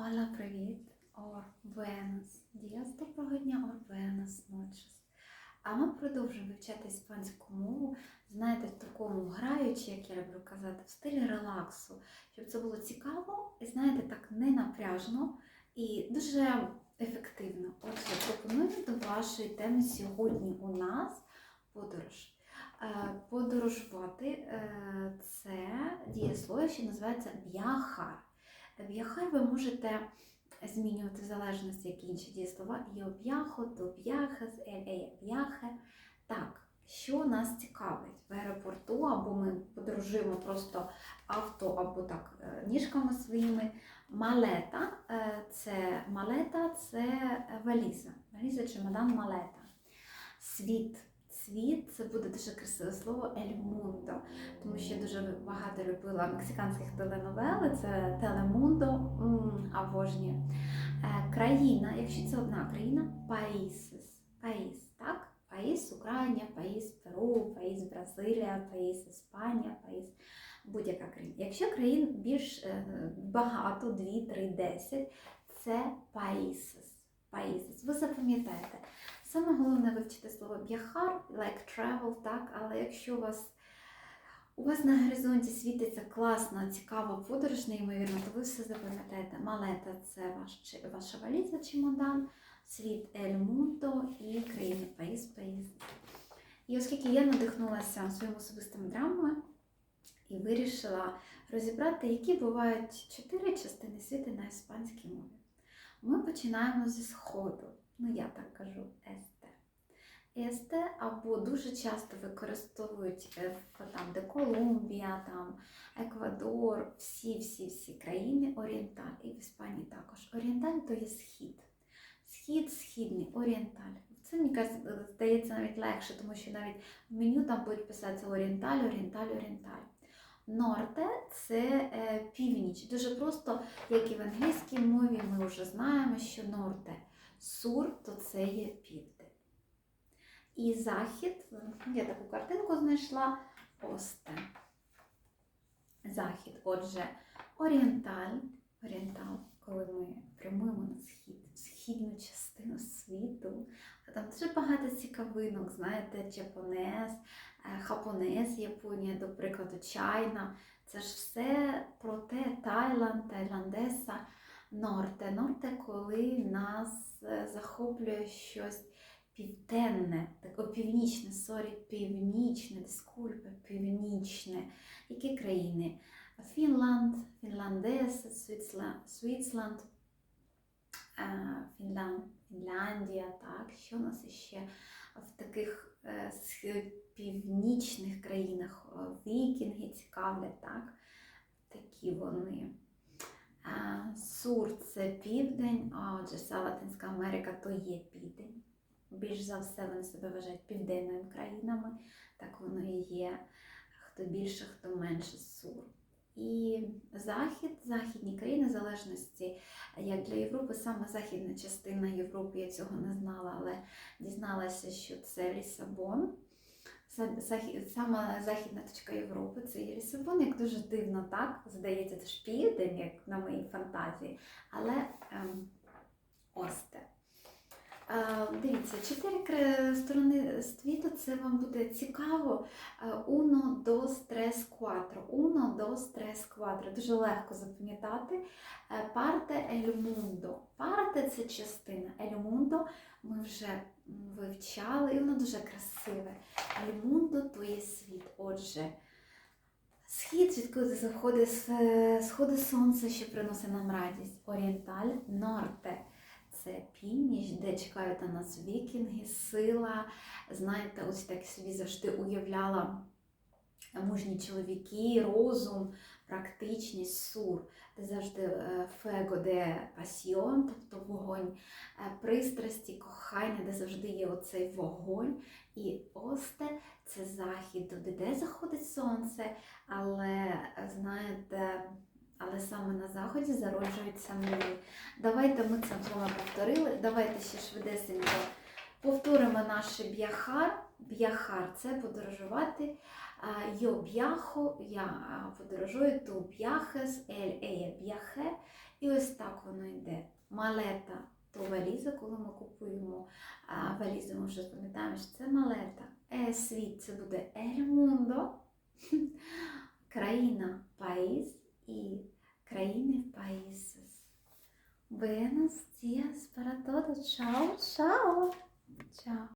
Ола, привіт! Ор, Буенос Діас, доброго дня, Ор, Буенос Ночес. А ми продовжуємо вивчати іспанську мову, знаєте, в такому граючи, як я люблю казати, в стилі релаксу, щоб це було цікаво і, знаєте, так не напряжно і дуже ефективно. Отже, пропоную до вашої теми сьогодні у нас подорож. Е, Подорожувати е, це дієслово, що називається б'яхар. Б'яхар ви можете змінювати в залежності, які інші дієслова. Є б'яхо, то б'яхес, ель. Так, що нас цікавить в аеропорту, або ми подорожуємо просто авто, або так е, ніжками своїми. Малета е, це малета це валіза. Валіза чемодан малета. Світ. Світ це буде дуже красиве слово ель мундо, тому що я дуже багато любила мексиканських теленовел, це Телемундо м, обожнюю. Е, Країна, якщо це одна країна, паїсис. Паїс, так? Паїс Україна, паїс Перу, паїс Бразилія, паїс Іспанія, паїс будь-яка країна. Якщо країн більш е, багато, 2, 3, 10, це паїсис. Паїсис. Ви запам'ятаєте. Вивчити слово б'яхар, like travel, так, але якщо у вас у вас на горизонті світиться класна, цікава подорож, неймовірно, то ви все запам'ятаєте. Малета це ваш, ваша валіза, чемодан, світ Ель Мунто і країни Паїс Паїс. І оскільки я надихнулася своїми особистими драмами і вирішила розібрати, які бувають чотири частини світу на іспанській мові. Ми починаємо зі сходу. Ну, я так кажу, есте. Есте або дуже часто використовують е, там, де Колумбія, там, Еквадор, всі-всі-всі країни орієнталь. І в Іспанії також. Орієнталь то є схід. Схід, східний, орієнталь. Це мені здається навіть легше, тому що навіть в меню там будуть писатися орієнталь, орієнталь, орієнталь. Норте це е, північ. Дуже просто, як і в англійській мові, ми вже знаємо, що норте сур, то це є південь. І захід, я таку картинку знайшла, осте. Захід. Отже, орієнталь, орієнтал, коли ми прямуємо на схід, східну частину світу, там дуже багато цікавинок, знаєте, Чапонез, е, Хапонез, Японія, до прикладу, Чайна. Це ж все про те, Таїланд, Тайландеса, Норте. Норте, коли нас е, захоплює щось південне, північне, сорі, північне, дискульпе, північне. Які країни? Фінланд, Фінландес, Свіцла- Свіцланд, е, Фінлянд, Фінляндія, так, що у нас ще в таких е, північних країнах вікінги цікавлять, так? Такі вони. Е, Сур це південь, а отже, вся Латинська Америка то є південь. Більш за все вони себе вважають південними країнами, так воно і є. Хто більше, хто менше сур. І захід, західні країни, залежності, як для Європи, саме західна частина Європи, я цього не знала, але дізналася, що це Лісабон. Са- Саме західна точка Європи це є Лісабон, як дуже дивно, так? Здається, це ж південь, як на моїй фантазії. Але ем, ось те. Е, Дивіться, чотири сторони світу, це вам буде цікаво. Е, Uno, dos, tres, quattro. Uno, dos, tres, quattro. Дуже легко запам'ятати. Е, Parte el mundo. Parte – це частина. El mundo ми вже вивчали, і воно дуже красиве. El mundo – то є світ. Отже, схід, звідки заходить с- сходить сонце, що приносить нам радість. Орієнталь, норте – це північ, де чекають на нас вікінги, сила. Знаєте, ось так собі завжди уявляла мужні чоловіки, розум, практичність, сур, де завжди е, фего, де пасіон, тобто вогонь, е, пристрасті, кохання, де завжди є оцей вогонь. І осте це захід, де заходить сонце, але знаєте але саме на заході зароджуються мрії. Давайте ми це слово повторили. Давайте ще швидесенько повторимо наше б'яхар. Б'яхар це подорожувати. Йо б'яхо, я подорожую ту б'яхес, ель еє б'яхе. І ось так воно йде. Малета то валіза, коли ми купуємо валізу, ми вже пам'ятаємо, що це малета. Е світ це буде ель мундо. Країна паїс y creíne países. Buenos días para todos. Chao, chao. Chao.